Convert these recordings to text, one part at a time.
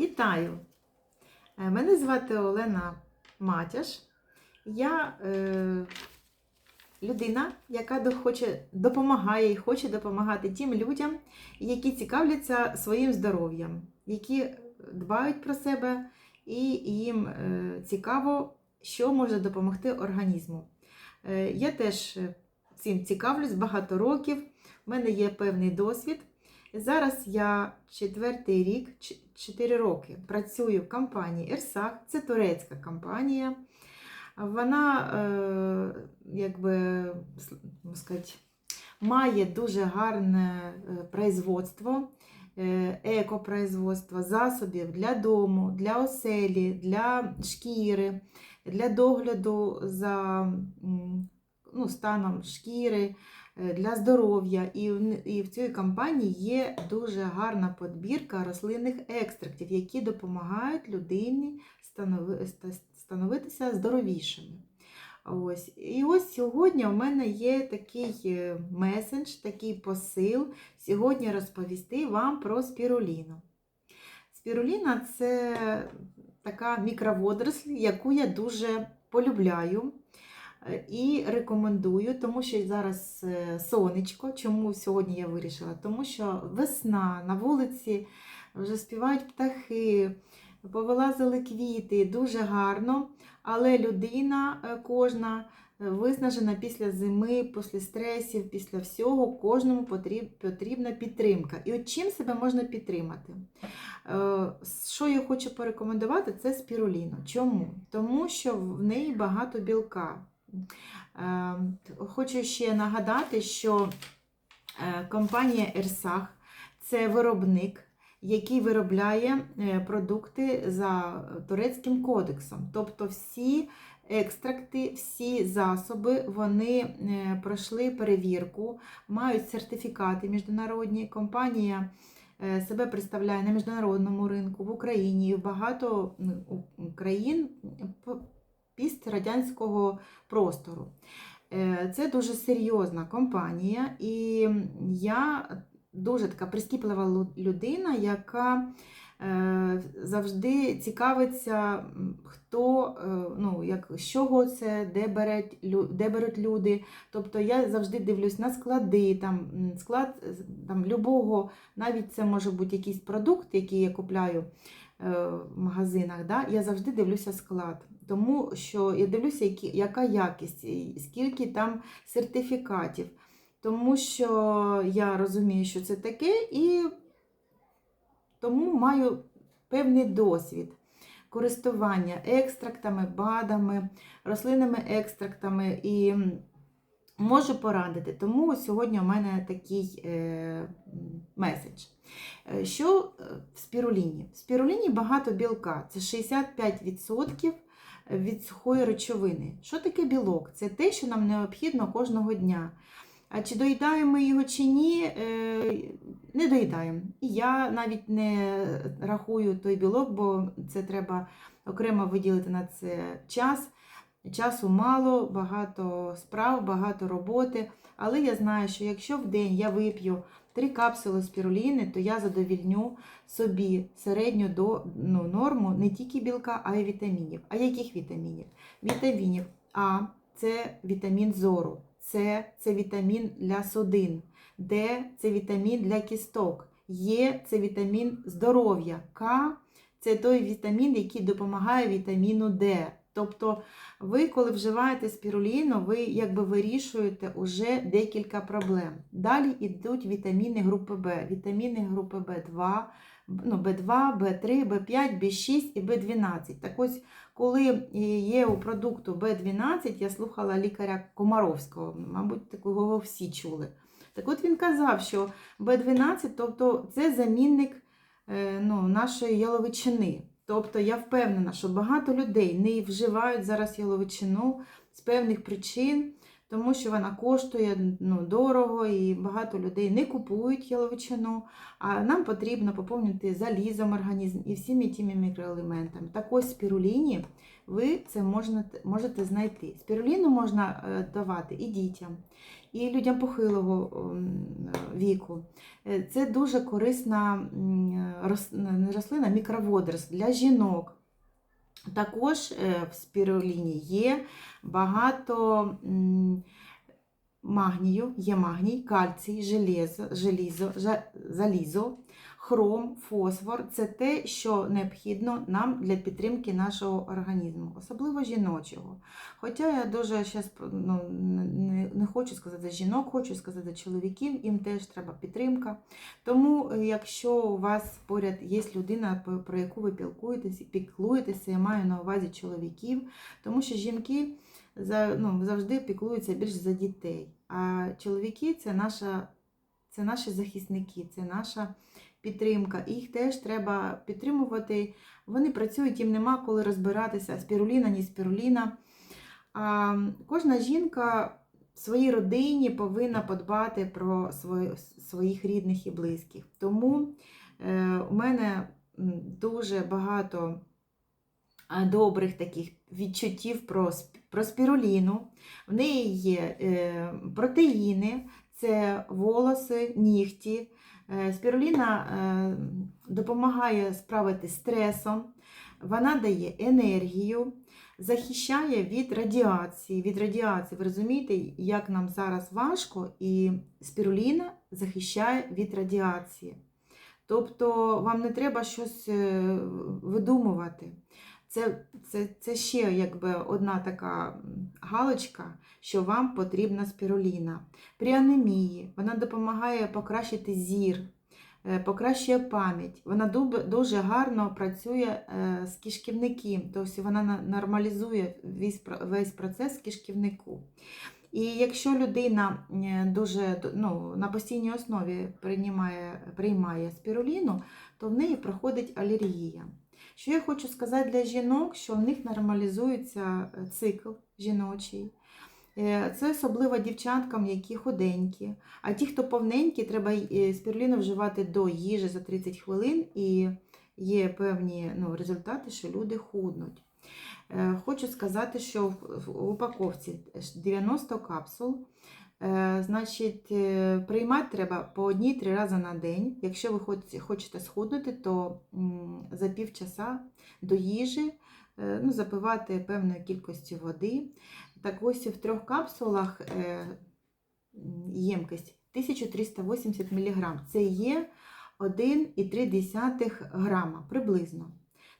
Вітаю! Е, Мене звати Олена Матяш. Я е, людина, яка хоче, допомагає і хоче допомагати тим людям, які цікавляться своїм здоров'ям, які дбають про себе, і їм е, цікаво, що може допомогти організму. Е, я теж е, цим цікавлюсь багато років. У мене є певний досвід. Зараз я четвертий рік, ч- 4 роки працюю в компанії Ерсах, це турецька компанія. Вона, е, якби, сказати, має дуже гарне е, производство, е, екопроизводство засобів для дому, для оселі, для шкіри, для догляду за ну, станом шкіри, для здоров'я. І, в і в цій компанії є дуже гарна подбірка рослинних екстрактів, які допомагають людині станови- становитися здоровішими. Ось. І ось сьогодні у мене є такий е, месендж, такий посил сьогодні розповісти вам про спіруліну. Спіруліна це така мікроводоросль, яку я дуже полюбляю е, і рекомендую, тому що зараз е, сонечко. Чому сьогодні я вирішила? Тому що весна на вулиці вже співають птахи, повилазили квіти, дуже гарно. Але людина е, кожна е, виснажена після зими, після стресів, після всього, кожному потрібна підтримка. І от чим себе можна підтримати? Е, Що я хочу порекомендувати, це спіруліну. Чому? Тому що в неї багато білка. Е, Хочу ще нагадати, що е, компанія Ерсах це виробник, який виробляє е, продукти за турецьким кодексом. Тобто всі екстракти, всі засоби вони е, пройшли перевірку, мають сертифікати міжнародні. Компанія себе представляє на міжнародному ринку в Україні і в багато країн п- пістрадянського простору. Е, Це дуже серйозна компанія, і я дуже така прискіплива людина, яка завжди цікавиться, хто, е, ну, як, з чого це, де, беруть, де беруть люди. Тобто я завжди дивлюсь на склади, там, склад з- там, любого, навіть це може бути якийсь продукт, який я купляю е, в магазинах. Да? Я завжди дивлюся склад. Тому що я дивлюся, яка якість, скільки там сертифікатів. Тому що я розумію, що це таке, і тому маю певний досвід користування екстрактами, БАДами, рослинними екстрактами і можу порадити. Тому сьогодні у мене такий е, меседж. Е, Що е, в спіруліні? В спіруліні багато білка, це 65% від сухої речовини. Що таке білок? Це те, що нам необхідно кожного дня. А чи доїдаємо його чи ні, е, не доїдаємо. І я навіть не рахую той білок, бо це треба окремо виділити на це час. Часу мало, багато справ, багато роботи. Але я знаю, що якщо в день я вип'ю 3 капсули спіруліни, то я задовільню собі середню до, ну, норму не тільки білка, а й вітамінів. А яких вітамінів? Вітамінів А це вітамін зору, С це вітамін для судин, Д це вітамін для кісток, Є це вітамін здоров'я, К це той вітамін, який допомагає вітаміну Д. Тобто ви, коли вживаєте спіруліну, ви якби вирішуєте уже декілька проблем. Далі йдуть вітаміни групи Б. Вітаміни групи В2, ну, В2, В3, В5, В6 і В12. Так ось, коли є у продукту Б12, я слухала лікаря Комаровського, мабуть, такого всі чули. Так от він казав, що Б12, тобто це замінник е, ну, нашої яловичини. Тобто я впевнена, що багато людей не вживають зараз яловичину з певних причин, тому що вона коштує ну, дорого і багато людей не купують яловичину. А нам потрібно поповнити залізом організм і всіми тими мікроелементами. Так ось спіруліні ви це можете, знайти. Спіруліну можна е, давати і дітям, і людям похилого віку. Е, Це дуже корисна не рослина, мікроводорос для жінок. Також е, в спіруліні є багато магнію, є магній, кальцій, железо, желізо, жа- залізо, хром, фосфор це те, що необхідно нам для підтримки нашого організму, особливо жіночого. Хоча я дуже щас, ну, не, не хочу сказати жінок, хочу сказати чоловіків, їм теж треба підтримка. Тому, е, якщо у вас поряд є людина, про яку ви пілкуєтеся, піклуєтеся, я маю на увазі чоловіків, тому що жінки за, ну, завжди піклуються більш за дітей. А чоловіки це, наша, це наші захисники, це наша підтримка. Їх теж треба підтримувати. Вони працюють, їм нема коли розбиратися, спіруліна, ні спіруліна. А кожна жінка в своїй родині повинна подбати про свої, своїх рідних і близьких. Тому е, у мене дуже багато добрих таких відчуттів про, про спіруліну. В неї є е, протеїни, це волоси, нігті. Е, Спіруліна е, допомагає справитися з стресом, вона дає енергію, захищає від радіації. Від радіації, ви розумієте, як нам зараз важко, і спіруліна захищає від радіації. Тобто вам не треба щось е, видумувати. Це, це, це ще якби одна така галочка, що вам потрібна спіруліна. При анемії вона допомагає покращити зір, е, покращує пам'ять. Вона дуже гарно працює е, з кишківником, тобто вона нормалізує весь, весь процес кишківнику. І якщо людина е, дуже ну, на постійній основі приймає, приймає спіруліну, то в неї проходить алергія. Що я хочу сказати для жінок, що в них нормалізується е, цикл жіночий. Е, Це особливо дівчаткам, які худенькі. А ті, хто повненькі, треба е, спіруліну вживати до їжі за 30 хвилин, і є певні ну, результати, що люди худнуть. Е, Хочу сказати, що в упаковці 90 капсул. Е, Значить, е, приймати треба по одній-три рази на день. Якщо ви хочете схуднути, то за півчаса до їжі е, ну, запивати певною кількістю води. Так ось в трьох капсулах е, ємкість 1380 мг. Це є 1,3 грама приблизно.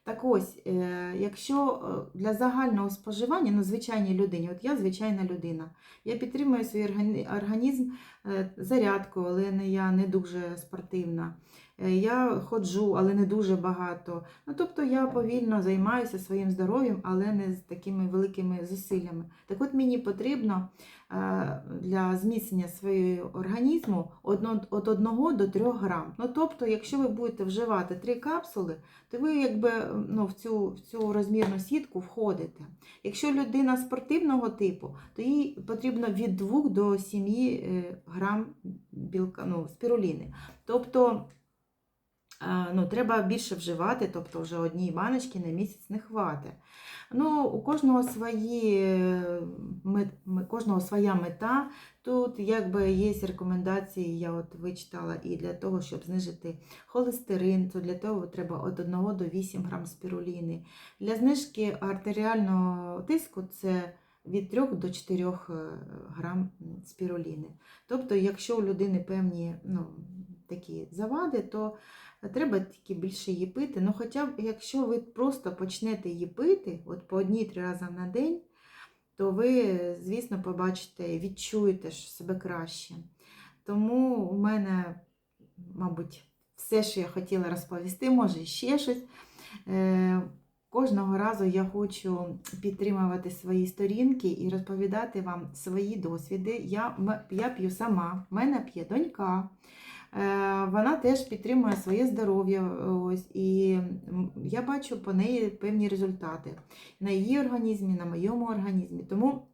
Так ось, е, якщо е, для загального споживання, ну, звичайній людині, от я звичайна людина, я підтримую свій організм е, зарядкою, але я не дуже спортивна. Е, Я ходжу, але не дуже багато. Ну, тобто я повільно займаюся своїм здоров'ям, але не з такими великими зусиллями. Так от мені потрібно е, для зміцнення свого організму від 1 до 3 грам. Ну, тобто, якщо ви будете вживати 3 капсули, то ви якби ну, в, цю, в цю розмірну сітку входите. Якщо людина спортивного типу, то їй потрібно від 2 до 7 е, грам білка, ну, спіруліни. Тобто ну, треба більше вживати, тобто вже одній баночки на місяць не хватить. Ну, у кожного свої, е, кожного своя мета. Тут якби є рекомендації, я от вичитала, і для того, щоб знижити холестерин, то для того треба від 1 до 8 грам спіруліни. Для знижки артеріального тиску це від 3 до 4 грам спіруліни. Тобто, якщо у людини певні ну, такі завади, то треба тільки більше її пити. Ну, хоча б якщо ви просто почнете її пити, от по одній-три рази на день, то ви, звісно, побачите, відчуєте себе краще. Тому у мене, мабуть, все, що я хотіла розповісти, може ще щось. Е, Кожного разу я хочу підтримувати свої сторінки і розповідати вам свої досвіди. Я, я п'ю сама, в мене п'є донька. Е, Вона теж підтримує своє здоров'я. Ось, і я бачу по неї певні результати на її організмі, на моєму організмі. Тому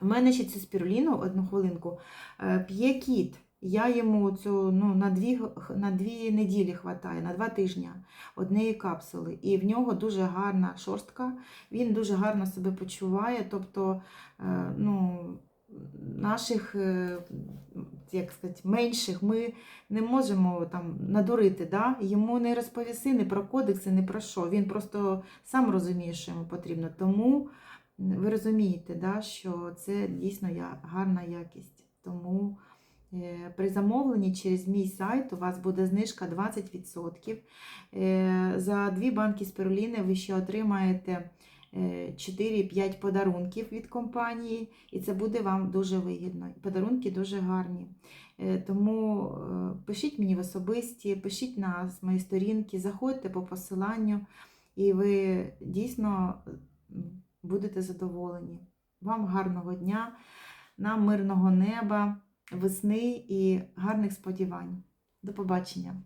У мене ще цю спіруліну, одну хвилинку, е, п'є кіт. Я йому цю ну, на, дві, на дві неділі хватає, на два тижні однієї капсули. І в нього дуже гарна шорстка, він дуже гарно себе почуває. Тобто, е, ну, наших, е, як сказати, менших ми не можемо там надурити. Да? Йому не розповіси ні про кодекси, ні про що. Він просто сам розуміє, що йому потрібно. Тому ви розумієте, да, що це дійсно гарна якість. Тому е, при замовленні через мій сайт у вас буде знижка 20%. Е, За дві банки спируліни ви ще отримаєте 4-5 подарунків від компанії, і це буде вам дуже вигідно. Подарунки дуже гарні. Е, Тому е, пишіть мені в особисті, пишіть на мої сторінки, заходьте по посиланню, і ви дійсно будете задоволені. Вам гарного дня, нам мирного неба, весни і гарних сподівань. До побачення!